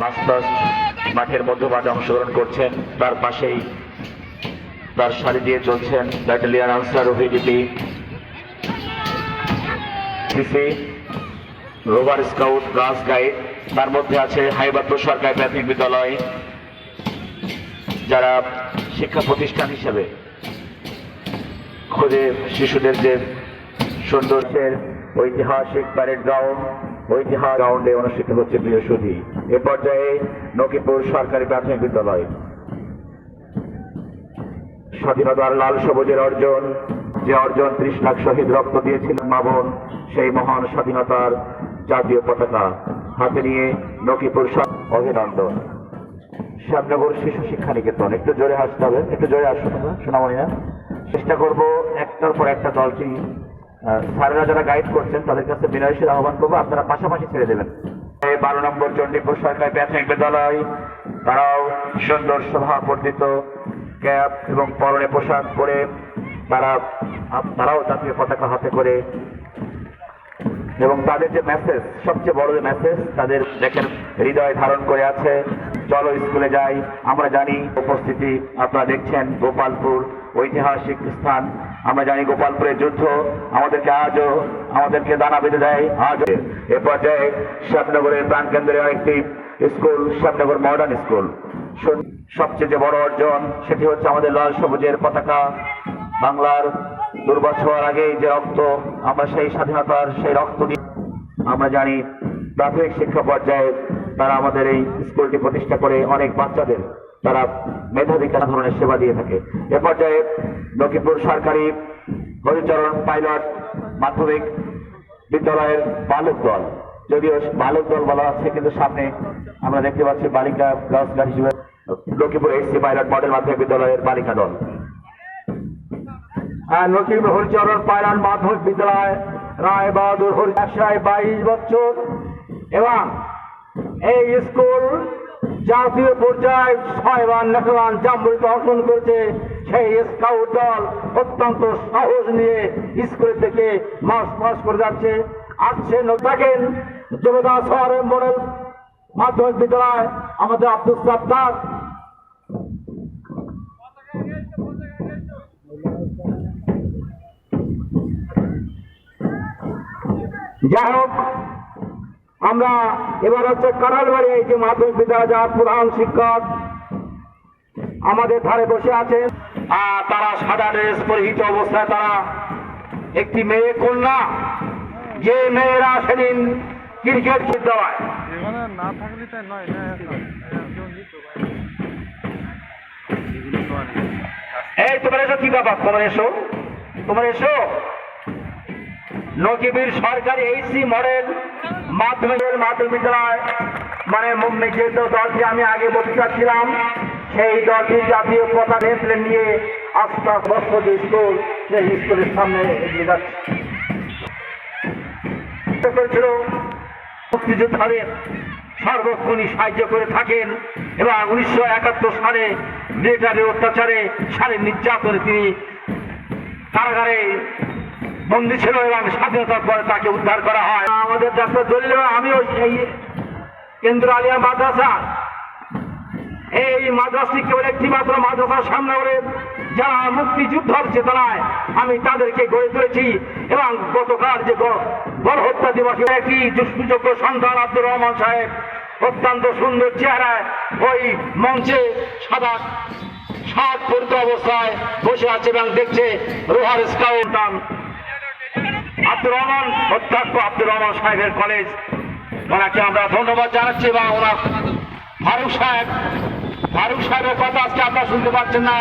Masters মাঠের মধ্যমাঠে অংশগ্রহণ করছেন। তার পাশেই তার শাড়ি দিয়ে চলছেন battalion Ansar ওভিডিপি CC, rover scout girls guide তার মধ্যে আছে হাইবাত্র সরকারি প্রাথমিক বিদ্যালয়, যারা শিক্ষা প্রতিষ্ঠান হিসেবে খুদে শিশুদের যে সৌন্দর্যের ঐতিহাসিক প্যারেড গ্রাউন্ড ঐতিহাসিক গ্রাউন্ডে অনুষ্ঠিত হচ্ছে সুধী এ পর্যায়ে নকিপুর সরকারি প্রাথমিক বিদ্যালয়। স্বাধীনতার লাল সবুজের অর্জন, যে অর্জন ত্রিশ লাখ শহীদ রক্ত দিয়েছিলেন মামুন সেই মহান স্বাধীনতার জাতীয় পতাকা হাতে নিয়ে নকিপুর অভিনন্দন। শ্যামনগর শিশু শিক্ষা নিকেতন। একটু জোরে হাসতে হবে, একটু জোরে আসো তোমরা শোনামণি না চেষ্টা করব একটার পর একটা দলটি স্যারেরা যারা গাইড করছেন, তাদের কাছে বিনয়শীল আহ্বান করব, আপনারা পাশাপাশি ছেড়ে দেবেন। বারো নম্বর চণ্ডীপুর সরকারি প্রাথমিক বিদ্যালয়, তারাও সুন্দর সভাবর্ধিত ক্যাপ এবং পরনে পোশাক পরে তারা, তারাও জাতীয় পতাকা হাতে করে। এবং তাদের যে মেসেজ সবচেয়ে বড় যে মেসেজ তাদের দেখেন হৃদয় ধারণ করে আছে। চলো স্কুলে যাই, আমরা জানি উপস্থিতি আপনারা দেখছেন, গোপালপুর ঐতিহাসিক স্থান। আমরা জানি গোপালপুরের যুদ্ধ, আমাদেরকে আজও, আমাদেরকে দানা বেঁধে দেয়, আজও। এ পর্যায়ে শ্যামনগরের প্রাণকেন্দ্রে আরেকটি স্কুল শ্যামনগর মডার্ন স্কুল। সবচেয়ে যে বড় অর্জন, সেটি হচ্ছে আমাদের লাল সবুজের পতাকা। বাংলার দুর্বছর আগে যে রক্ত, আমরা সেই স্বাধীনতার সেই রক্ত দিয়ে আমরা জানি প্রাথমিক শিক্ষা পর্যায়ে তারা আমাদের এই স্কুলটি প্রতিষ্ঠা করে অনেক বাচ্চাদের। তারা মেধাবী নানা ধরনের সেবা দিয়ে থাকে। এ পর্যায়ে লক্ষ্মীপুর সরকারি হরিচরণ পাইলট মাধ্যমিক বিদ্যালয়ের বালক দল, যদিও বালক দল বলা আছে, কিন্তু সামনে আমরা দেখতে পাচ্ছি বালিকা গার্লস গার্ড হিসেবে লক্ষ্মীপুর এসসি পাইলট মডেল মাধ্যমিক বিদ্যালয়ের বালিকা দল। নকিব হরিচরণ পায়রান মাধ্যমিক বিদ্যালয় রায় বাহাদুর হরি ব্যবসায় বাইশ বছর এবং এই স্কুল জাতীয় পর্যায়ে ছয়বার ন্যাশনাল জাম্বুরিতে অংশগ্রহণ করেছে। সেই স্কাউট দল অত্যন্ত সাহস নিয়ে স্কুলের থেকে মাস মাস করে যাচ্ছে। আসছে থাকেন জমিদার শহরের মডেল মাধ্যমিক বিদ্যালয়, আমাদের আব্দুল সাত্তার যাই হোক আমরা এবার হচ্ছে কারালবাড়ি এই যে মাধ্যমিক বিদ্যালয় যার প্রধান শিক্ষক আমাদের ধারে বসে আছেন। আর তারা সাদা ড্রেস পরিহিত অবস্থায় তারা একটি মেয়ে কন্যা যে মেয়েরা সেদিন ক্রিকেট খেলতে এখানে না থাকলে তাই নয় এই তোমার এসো কি ব্যাপার? তোমার এসো। তোমার এসো। নকিবির সরকারি এইসি মডেল মাধ্যমিকের মাধ্যমিক বিদ্যালয় মানে যে দলটি আমি আগে বলতে চাচ্ছিলাম, সেই দলটি জাতীয় পতাকা নেতলেন নিয়ে আস্তে আস্তে যে স্কুল, সেই স্কুলের সামনে এগিয়ে যাচ্ছে। করেছিল মুক্তিযোদ্ধাদের সর্বক্ষণই সাহায্য করে থাকেন এবং উনিশশো একাত্তর সালে মিলিটারির অত্যাচারে সারের নির্যাতনে তিনি কারাগারে বন্দী ছিল এবং স্বাধীনতার পরে তাকে উদ্ধার করা হয়। আমাদের ডাক্তার দলিল আমিও এই কেন্দ্র আলিয়া মাদ্রাসা। এই মাদ্রাসটি কেবল একটি মাত্র মাদ্রাসার সামনে করে যারা মুক্তিযুদ্ধর চেতনায় আমি তাদেরকে গড়ে তুলেছি এবং গতকাল যে গ- গণহত্যা দিবসে একটি দুষ্কৃতজ্ঞ সন্তান আব্দুর রহমান সাহেব অত্যন্ত সুন্দর চেহারায় ওই মঞ্চে সাদা শার্ট পরিত অবস্থায় বসে আছে এবং দেখছে রোহার স্কাউট। আব্দুর রহমান, অধ্যক্ষ আব্দুর রহমান সাহেবের কলেজ ওনাকে আমরা ধন্যবাদ জানাচ্ছি এবং ওনার ফারুক সাহেব ফারুক সাহেবের কথা আজকে আপনারা শুনতে পাচ্ছেন না।